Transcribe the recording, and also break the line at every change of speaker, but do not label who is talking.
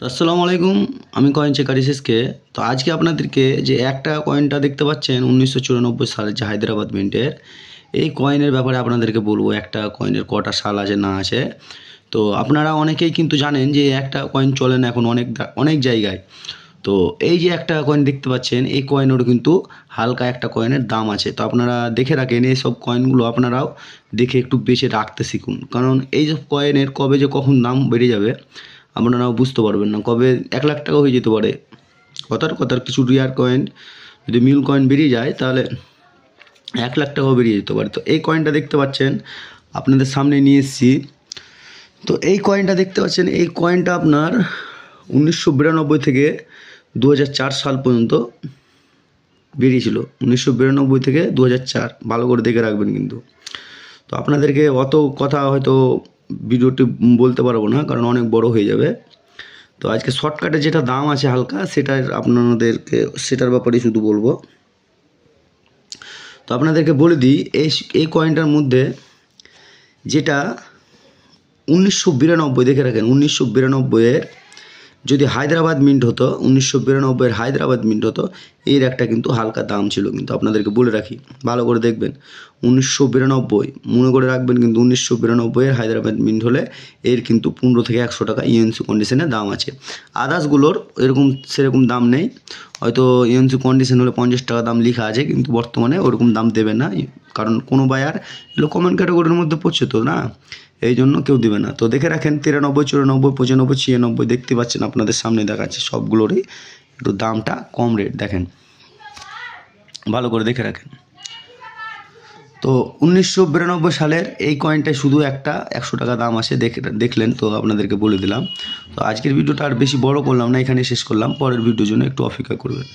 আসসালামু আলাইকুম, আমি কয়েন চেকার এসএসকে। তো আজকে আপনাদেরকে যে একটা কয়েনটা দেখতে পাচ্ছেন, উনিশশো চুরানব্বই সালের যে হায়দ্রাবাদ মিন্টের, এই কয়েনের ব্যাপারে আপনাদেরকে বলব, একটা কয়েনের কটা সাল আছে, না আছে। তো আপনারা অনেকেই কিন্তু জানেন যে একটা কয়েন চলে না এখন অনেক অনেক জায়গায়। তো এই যে একটা কয়েন দেখতে পাচ্ছেন, এই কয়েনেরও কিন্তু হালকা একটা কয়েনের দাম আছে। তো আপনারা দেখে রাখেন, এই সব কয়েনগুলো আপনারাও দেখে একটু বেছে রাখতে শিখুন। কারণ এই সব কয়েনের কবে যে কখন দাম বেড়ে যাবে আপনারাও বুঝতে পারবেন না। কবে এক লাখ টাকা হয়ে যেতে পারে। কথার কথার কিছু রিয়ার কয়েন যদি মিউল কয়েন বেরিয়ে যায়, তাহলে এক লাখ টাকাও বেরিয়ে যেতে পারে। তো এই কয়েনটা দেখতে পাচ্ছেন, আপনাদের সামনে নিয়ে এসেছি। তো এই কয়েনটা দেখতে পাচ্ছেন, এই কয়েনটা আপনার উনিশশো বিরানব্বই থেকে দু সাল পর্যন্ত বেরিয়েছিল। উনিশশো বিরানব্বই থেকে দু ভালো করে দেখে রাখবেন কিন্তু। তো আপনাদেরকে অত কথা হয়তো ভিডিওটি বলতে পারব না, কারণ অনেক বড় হয়ে যাবে। তো আজকে শর্টকাটে যেটা দাম আছে হালকা সেটা আপনাদেরকে, সেটার ব্যাপারে শুধু বলব। তো আপনাদেরকে বলে দিই, এই এই কয়েনটার মধ্যে যেটা উনিশশো বিরানব্বই, দেখে রাখেন, উনিশশো বিরানব্বইয়ের যদি হায়দ্রাবাদ মিন্ট হতো, উনিশশো বিরানব্বইয়ের হায়দ্রাবাদ মিন্ট হতো, এর একটা কিন্তু হালকা দাম ছিল কিন্তু আপনাদেরকে বলে রাখি, ভালো করে দেখবেন। উনিশশো বিরানব্বই, মনে করে রাখবেন কিন্তু উনিশশো বিরানব্বইয়ের হায়দ্রাবাদ মিন্ট হলে এর কিন্তু পনেরো থেকে একশো টাকা ইএনসি কন্ডিশনে দাম আছে। আদার্সগুলোর এরকম সেরকম দাম নেই, হয়তো ইএনসি কন্ডিশন হলে পঞ্চাশ টাকা দাম লেখা আছে কিন্তু বর্তমানে ওরকম দাম দেবে না। কারণ কোনো বায়ার এগুলো কমন ক্যাটাগরির মধ্যে পড়ছে তো না, এই জন্য কেউ দেবে না। তো দেখে রাখেন তিরানব্বই, চুরানব্বই, পঁচানব্বই, ছিয়ানব্বই, দেখতে পাচ্ছেন আপনাদের সামনে দেখাচ্ছে সবগুলোরই একটু দামটা কম রেট দেখেন, ভালো করে দেখে রাখেন। তো উনিশশো বিরানব্বই সালের এই কয়েনটায় শুধু একটা একশো টাকা দাম দেখে, দেখলেন তো আপনাদেরকে বলে দিলাম। তো আজকের ভিডিওটা আর বেশি বড় করলাম না এখানে শেষ করলাম। পরের ভিডিওর জন্য একটু অপেক্ষা করবেন।